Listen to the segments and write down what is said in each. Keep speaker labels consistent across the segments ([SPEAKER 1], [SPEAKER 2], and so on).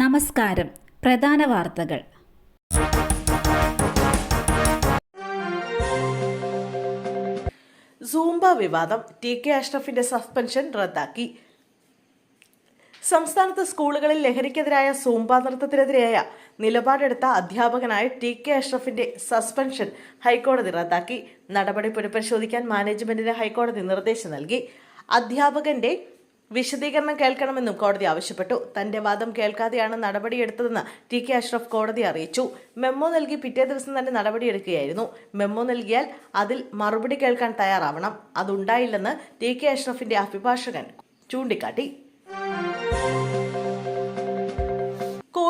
[SPEAKER 1] നമസ്കാരം. പ്രധാന വാർത്തകൾ.
[SPEAKER 2] സൂംബ വിവാദം ടി കെ അഷ്റഫിന്റെ സസ്പെൻഷൻ റദ്ദാക്കി. സംസ്ഥാനത്ത് സ്കൂളുകളിൽ ലഹരിക്കെതിരായ സൂംബ നൃത്തത്തിനെതിരായ നിലപാടെടുത്ത അധ്യാപകനായ ടി കെ അഷ്റഫിന്റെ സസ്പെൻഷൻ ഹൈക്കോടതി റദ്ദാക്കി. നടപടി പുനഃപരിശോധിക്കാൻ മാനേജ്മെന്റിന് ഹൈക്കോടതി നിർദ്ദേശം നൽകി. അധ്യാപകന്റെ വിശദീകരണം കേൾക്കണമെന്നും കോടതി ആവശ്യപ്പെട്ടു. തന്റെ വാദം കേൾക്കാതെയാണ് നടപടിയെടുത്തതെന്ന് ടി കെ അഷ്റഫ് കോടതി അറിയിച്ചു. മെമ്മോ നൽകി പിറ്റേ ദിവസം തന്നെ നടപടിയെടുക്കുകയായിരുന്നു. മെമ്മോ നൽകിയാൽ അതിൽ മറുപടി കേൾക്കാൻ തയ്യാറാവണം. അതുണ്ടായില്ലെന്ന് ടി കെ അഷ്റഫിന്റെ അഭിഭാഷകൻ ചൂണ്ടിക്കാട്ടി.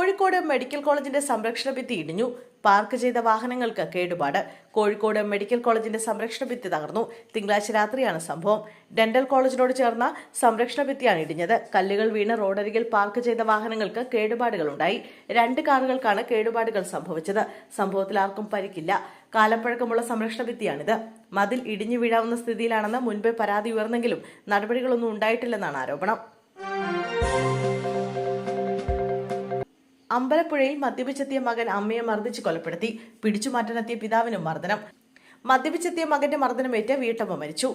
[SPEAKER 2] കോഴിക്കോട് മെഡിക്കൽ കോളേജിന്റെ സംരക്ഷണ ഭിത്തി ഇടിഞ്ഞു. പാർക്ക് ചെയ്ത വാഹനങ്ങൾക്ക് കേടുപാട്. കോഴിക്കോട് മെഡിക്കൽ കോളേജിന്റെ സംരക്ഷണ ഭിത്തി തകർന്നു. തിങ്കളാഴ്ച രാത്രിയാണ് സംഭവം. ഡെന്റൽ കോളേജിനോട് ചേർന്ന സംരക്ഷണ ഭിത്തിയാണ് ഇടിഞ്ഞത്. കല്ലുകൾ വീണ് റോഡരികിൽ പാർക്ക് ചെയ്ത വാഹനങ്ങൾക്ക് കേടുപാടുകൾ ഉണ്ടായി. രണ്ട് കാറുകൾക്കാണ് കേടുപാടുകൾ സംഭവിച്ചത്. സംഭവത്തിൽ ആർക്കും പരിക്കില്ല. കാലപ്പഴക്കമുള്ള സംരക്ഷണ ഭിത്തിയാണിത്. മതിൽ ഇടിഞ്ഞു വീഴാവുന്ന സ്ഥിതിയിലാണെന്ന് മുൻപേ പരാതി ഉയർന്നെങ്കിലും നടപടികളൊന്നും ഉണ്ടായിട്ടില്ലെന്നാണ് ആരോപണം. അമ്പലപ്പുഴയിൽ മദ്യപിച്ചെത്തിയ മകൻ അമ്മയെ മർദ്ദിച്ച് കൊലപ്പെടുത്തി. പിടിച്ചുമാറ്റാനെത്തിയ പിതാവിനും മർദ്ദനം. മദ്യപിച്ചെത്തിയ മകന്റെ മർദ്ദനമേറ്റ് വീട്ടമ്മ മരിച്ചു.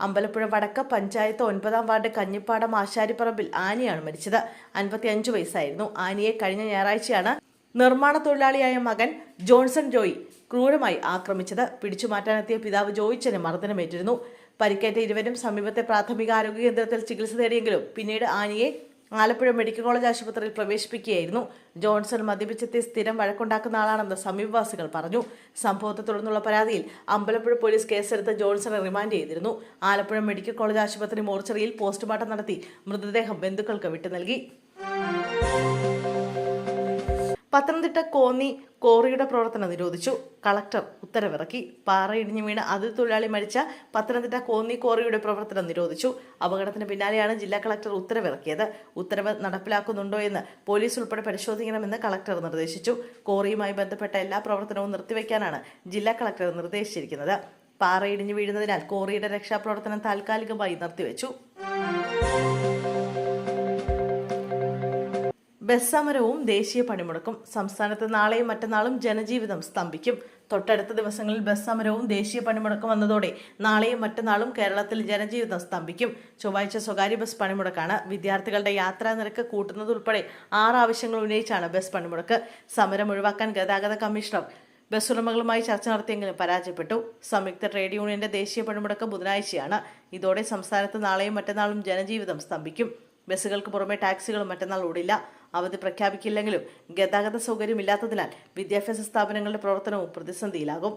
[SPEAKER 2] അമ്പലപ്പുഴ വടക്ക പഞ്ചായത്ത് ഒൻപതാം വാർഡ് കഞ്ഞിപ്പാടം ആശാരിപ്പറമ്പിൽ ആനിയാണ് മരിച്ചത്. അൻപത്തിയഞ്ചു വയസ്സായിരുന്നു. ആനിയെ കഴിഞ്ഞ ഞായറാഴ്ചയാണ് നിർമ്മാണ തൊഴിലാളിയായ മകൻ ജോൺസൺ ജോയി ക്രൂരമായി ആക്രമിച്ചത്. പിടിച്ചുമാറ്റാനെത്തിയ പിതാവ് ജോയിച്ചന് മർദ്ദനമേറ്റിരുന്നു. പരിക്കേറ്റ ഇരുവരും സമീപത്തെ പ്രാഥമിക ആരോഗ്യ കേന്ദ്രത്തിൽ ചികിത്സ തേടിയെങ്കിലും പിന്നീട് ആനിയെ ആലപ്പുഴ മെഡിക്കൽ കോളേജ് ആശുപത്രിയിൽ പ്രവേശിപ്പിക്കുകയായിരുന്നു. ജോൺസൺ മദ്യപിച്ചെത്തി സ്ഥിരം വഴക്കുണ്ടാക്കുന്ന ആളാണെന്ന് സമീപവാസികൾ പറഞ്ഞു. സംഭവത്തെ തുടർന്നുള്ള പരാതിയിൽ അമ്പലപ്പുഴ പോലീസ് കേസെടുത്ത് ജോൺസണെ റിമാൻഡ് ചെയ്തിരുന്നു. ആലപ്പുഴ മെഡിക്കൽ കോളേജ് ആശുപത്രി മോർച്ചറിയിൽ പോസ്റ്റ്മോർട്ടം നടത്തി മൃതദേഹം ബന്ധുക്കൾക്ക് വിട്ടു നൽകി പത്തനംതിട്ട കോന്നി കോറിയുടെ പ്രവർത്തനം നിരോധിച്ചു. കളക്ടർ ഉത്തരവിറക്കി. പാറയിടിഞ്ഞു വീണ് അതിഥി തൊഴിലാളി മരിച്ച പത്തനംതിട്ട കോന്നി കോറിയുടെ പ്രവർത്തനം നിരോധിച്ചു. അപകടത്തിന് പിന്നാലെയാണ് ജില്ലാ കളക്ടർ ഉത്തരവിറക്കിയത്. ഉത്തരവ് നടപ്പിലാക്കുന്നുണ്ടോ എന്ന് പോലീസ് ഉൾപ്പെടെ പരിശോധിക്കണമെന്ന് കളക്ടർ നിർദ്ദേശിച്ചു. കോറിയുമായി ബന്ധപ്പെട്ട എല്ലാ പ്രവർത്തനവും നിർത്തിവെക്കാനാണ് ജില്ലാ കളക്ടർ നിർദ്ദേശിച്ചിരിക്കുന്നത്. പാറയിടിഞ്ഞു വീഴുന്നതിനാൽ കോറിയുടെ രക്ഷാപ്രവർത്തനം താൽക്കാലികമായി നിർത്തിവെച്ചു. ബസ് സമരവും ദേശീയ പണിമുടക്കും. സംസ്ഥാനത്ത് നാളെയും മറ്റന്നാളും ജനജീവിതം സ്തംഭിക്കും. തൊട്ടടുത്ത ദിവസങ്ങളിൽ ബസ് സമരവും ദേശീയ പണിമുടക്കും വന്നതോടെ നാളെയും മറ്റന്നാളും കേരളത്തിൽ ജനജീവിതം സ്തംഭിക്കും. ചൊവ്വാഴ്ച സ്വകാര്യ ബസ് പണിമുടക്കാണ്. വിദ്യാർത്ഥികളുടെ യാത്രാ നിരക്ക് കൂട്ടുന്നതുൾപ്പെടെ ആറ് ആവശ്യങ്ങൾ ഉന്നയിച്ചാണ് ബസ് പണിമുടക്ക്. സമരം ഒഴിവാക്കാൻ ഗതാഗത കമ്മീഷണർ ബസ് ഉടമകളുമായി ചർച്ച നടത്തിയെങ്കിലും പരാജയപ്പെട്ടു. സംയുക്ത ട്രേഡ് യൂണിയന്റെ ദേശീയ പണിമുടക്ക് ബുധനാഴ്ചയാണ്. ഇതോടെ സംസ്ഥാനത്ത് നാളെയും മറ്റന്നാളും ജനജീവിതം സ്തംഭിക്കും. ബസ്സുകൾക്ക് പുറമെ ടാക്സികളും മറ്റന്നാൾ ഓടില്ല. അവധി പ്രഖ്യാപിക്കില്ലെങ്കിലും ഗതാഗത സൗകര്യമില്ലാത്തതിനാൽ വിദ്യാഭ്യാസ സ്ഥാപനങ്ങളുടെ പ്രവർത്തനവും പ്രതിസന്ധിയിലാകും.